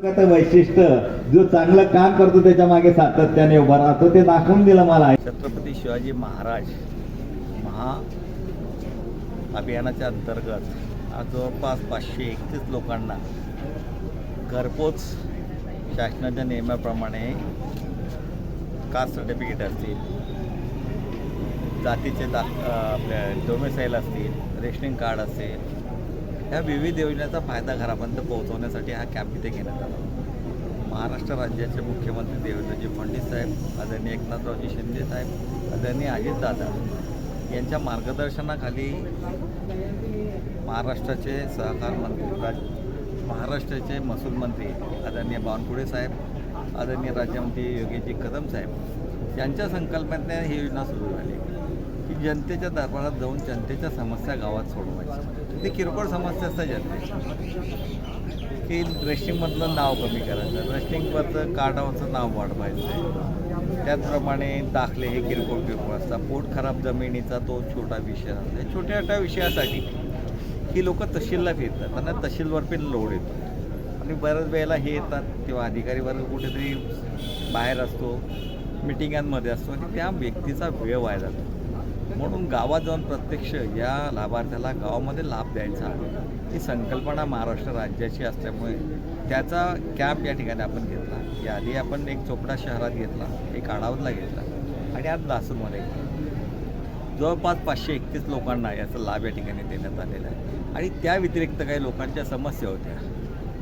आता वैशिष्ट्य. जो चांगलं काम करतो त्याच्यामागे सातत्याने उभा राहतो. ते दाखवून दिलं मला. छत्रपती शिवाजी महाराज महा अभियानाच्या अंतर्गत आज जवळपास पाचशे एकतीस लोकांना घरपोच शासनाच्या नियमाप्रमाणे कास्ट सर्टिफिकेट असतील? जातीचे दा आपल्या डोमेसाईल असतील रेशनिंग कार्ड असेल ह्या विविध योजनेचा फायदा घरापर्यंत पोहोचवण्यासाठी हा कॅम्प इथे घेण्यात आला. महाराष्ट्र राज्याचे मुख्यमंत्री देवेंद्रजी फडणवीस साहेब आदरणीय एकनाथरावजी शिंदे साहेब आदरणीय अजितदादा यांच्या मार्गदर्शनाखाली महाराष्ट्राचे सहकार मंत्री राज महाराष्ट्राचे महसूल मंत्री आदरणीय बावनकुळे साहेब आदरणीय राज्यमंत्री योगीजी कदम साहेब यांच्या संकल्पनेने ही योजना सुरू झाली. की जनतेच्या दरबारात जाऊन जनतेच्या समस्या गावात सोडवायच्या. ते किरकोळ समस्या असतात जनतेच्या. की रेस्टिंगमधलं नाव कमी करायचं रेस्टिंगवरचं कार्डावरचं नाव वाढवायचं. त्याचप्रमाणे दाखले हे किरकोळ किरकोळ असतात. पोट खराब जमिनीचा तो छोटा विषय असतो. छोट्या छोट्या विषयासाठी ही लोक तहसीलला फिरतात त्यांना तहसीलवर पण लोड येतो. आणि बऱ्याच वेळेला हे येतात किंवा अधिकारी वर्ग कुठेतरी बाहेर असतो मिटिंगांमध्ये असतो आणि त्या व्यक्तीचा वेळ वाया जातो. म्हणून गावात जाऊन प्रत्यक्ष या लाभार्थ्याला गावामध्ये लाभ द्यायचा. ही संकल्पना महाराष्ट्र राज्याची असल्यामुळे त्याचा कॅम्प या ठिकाणी आपण घेतला. या आधी आपण एक चोपडा शहरात घेतला एक आडावतला घेतला आणि आज लासूरमध्ये घेतला. जवळपास पाचशे एकतीस लोकांना याचा लाभ या ठिकाणी देण्यात आलेला आहे. आणि त्या व्यतिरिक्त काही लोकांच्या समस्या होत्या.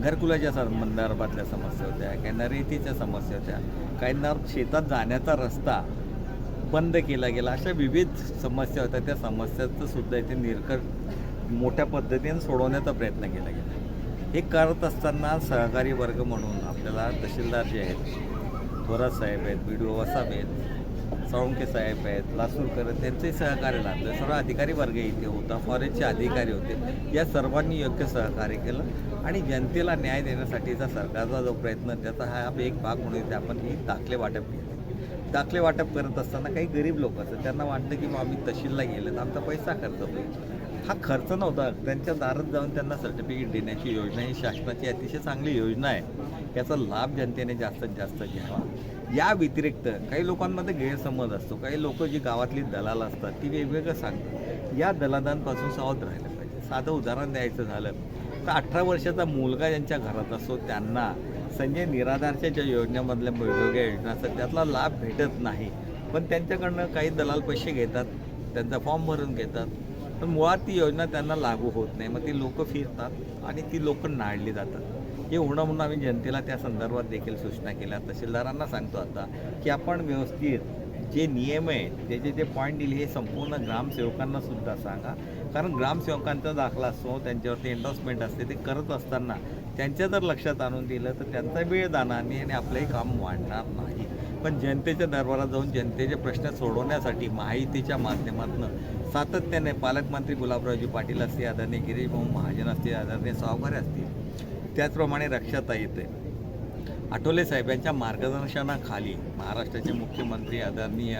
घरकुलाच्या संदर्भातल्या समस्या होत्या काही नरेतीच्या समस्या होत्या काहींना शेतात जाण्याचा रस्ता बंद केला गेला. अशा विविध समस्या होत्या. त्या समस्याचं सुद्धा इथे निरकर मोठ्या पद्धतीने सोडवण्याचा प्रयत्न केला गेला. हे करत असताना सहकारी वर्ग म्हणून आपल्याला तहसीलदार जे आहेत थोरात साहेब आहेत बी डी ओ वसाब आहेत साळुंके साहेब आहेत लासूरकर आहेत, त्यांचे सहकार्य लागलं. सर्व अधिकारी वर्ग इथे होता. फॉरेस्टचे अधिकारी होते. या सर्वांनी योग्य सहकार्य केलं आणि जनतेला न्याय देण्यासाठीचा सरकारचा जो प्रयत्न त्याचा हा एक भाग म्हणून इथे आपण ही दाखले वाटप केले. दाखले वाटप करत असताना काही गरीब लोक असतात. त्यांना वाटतं की मग आम्ही तहसीलला गेलं तर आमचा पैसा खर्च होईल. हा खर्च नव्हता. त्यांच्या दारात जाऊन त्यांना सर्टिफिकेट देण्याची योजना ही शासनाची अतिशय चांगली योजना आहे. याचा लाभ जनतेने जास्तीत जास्त घ्यावा. या व्यतिरिक्त काही लोकांमध्ये गैरसमज असतो. काही लोक जी गावातली दलाल असतात ती वेगवेगळं सांगतात. या दलालांपासून सावध राहिलं पाहिजे. साधं उदाहरण द्यायचं झालं तर अठरा वर्षाचा मुलगा ज्यांच्या घरात असतो त्यांना संजय निराधारच्या ज्या योजनेमधल्या वेगवेगळ्या योजना असतात त्यातला लाभ भेटत नाही. पण त्यांच्याकडनं काही दलाल पैसे घेतात त्यांचा फॉर्म भरून घेतात. पण मुळात ती योजना त्यांना लागू होत नाही. मग ती लोकं फिरतात आणि ती लोकं नाळली जातात. हे होणं म्हणून आम्ही जनतेला त्या संदर्भात देखील सूचना केल्या. तहसीलदारांना सांगतो आता की आपण व्यवस्थित जे नियम आहेत त्याचे जे पॉईंट दिले हे संपूर्ण ग्रामसेवकांना सुद्धा सांगा. कारण ग्रामसेवकांचा दाखला असतो त्यांच्यावरती एन्डॉर्समेंट असते ते करत असताना त्यांच्या जर लक्षात आणून दिलं तर त्यांचा वेळ जाणार नाही आणि आपलंही काम वाढणार नाही. पण जनतेच्या दरबारात जाऊन जनतेचे प्रश्न सोडवण्यासाठी माहितीच्या माध्यमातून सातत्याने पालकमंत्री गुलाबरावजी पाटील असतील आदरणीय गिरीश भाऊ महाजन असतील आदरणीय सावकारे असतील त्याचप्रमाणे रक्षाता येते. आठवले साहेब यांच्या मार्गदर्शनाखाली महाराष्ट्राचे मुख्यमंत्री आदरणीय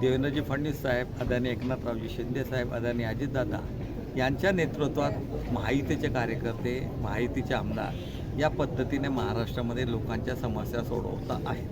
देवेंद्रजी फडणवीस साहेब आदरणीय एकनाथरावजी शिंदे साहेब आदरणीय अजितदादा यांच्या नेतृत्वात माहितीचे कार्यकर्ते माहितीचे आमदार या पद्धतीने महाराष्ट्रामध्ये लोकांच्या समस्या सोडवता आहेत.